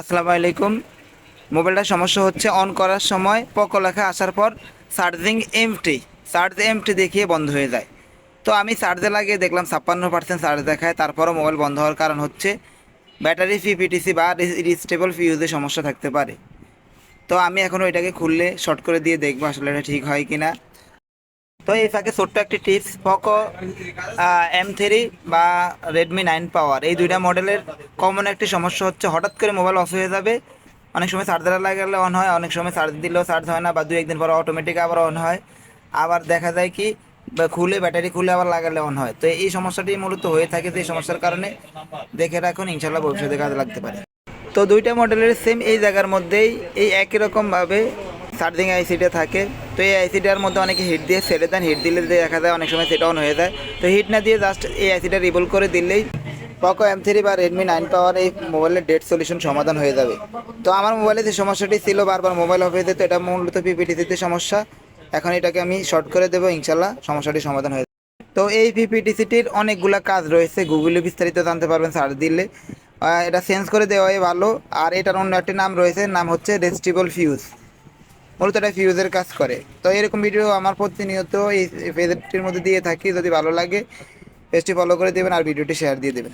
আসসালামু আলাইকুম। মোবাইলটার সমস্যা হচ্ছে অন করার সময় পকো লেখা আসার পর চার্জিং এমটি চার্জ এমটি দেখিয়ে বন্ধ হয়ে যায়। তো আমি চার্জে লাগিয়ে দেখলাম ছাপ্পান্ন পার্সেন্ট চার্জ দেখায়, তারপরও মোবাইল বন্ধ হওয়ার কারণ হচ্ছে ব্যাটারি পিপিটিসি বা রিস্টেবল ফিউজে সমস্যা থাকতে পারে। তো আমি এখন ওইটাকে খুললে শর্ট করে দিয়ে দেখব আসলে এটা ঠিক হয় কি না তো এই ফাঁকে ছোট্ট একটি টিপস পকো এম থ্রি বা রেডমি নাইন পাওয়ার এই দুইটা মডেলের কমন একটি সমস্যা হচ্ছে হঠাৎ করে মোবাইল অফ হয়ে যাবে, অনেক সময় চার্জার লাগালে অন হয়, অনেক সময় চার্জ দিলেও চার্জ হয় না বা দু একদিন পর অটোমেটিক আবার অন হয়। আবার দেখা যায় কি খুলে ব্যাটারি খুলে আবার লাগালে অন হয়। তো এই সমস্যাটি মূলত হয়ে থাকে তো এই সমস্যার কারণে। দেখে রাখুন ইনশাল্লাহ ভবিষ্যতে কাজে লাগতে পারে। তো দুইটা মডেলের সেম এই জায়গার মধ্যেই এই একই রকমভাবে চার্জিং আইসিটা থাকে। তো এই আইসিটার মধ্যে অনেকে হিট দিয়ে ছেড়ে দেন। হিট দিলে দেখা যায় অনেক সময় সেটা অন হয়ে যায়। তো হিট না দিয়ে জাস্ট এই আইসিটা রিভল করে দিলেই পকো এম থ্রি বা রেডমি নাইন পাওয়ার এই মোবাইলের ডেট সলিউশন সমাধান হয়ে যাবে। তো আমার মোবাইলে যে সমস্যাটি ছিল বারবার মোবাইল অফ হয়ে যেত, এটা মূলত পিপিটিসিতে সমস্যা। এখন এটাকে আমি শর্ট করে দেবো ইনশাল্লাহ সমস্যাটি সমাধান হয়ে যাবে। তো এই পিপিটিসিটির অনেকগুলা কাজ রয়েছে। গুগলে বিস্তারিত জানতে পারবেন সার্চ দিলে। এটা চেঞ্জ করে দেওয়াই ভালো। আর এটার অন্য একটি নাম রয়েছে, নাম হচ্ছে রেস্টিবল ফিউজ মূলত এটা ফিউজের কাজ করে। তো এরকম ভিডিও আমার প্রতিনিয়ত এই পেজটির মধ্যে দিয়ে থাকি। যদি ভালো লাগে পেজটি ফলো করে দেবেন আর ভিডিওটি শেয়ার দিয়ে দেবেন।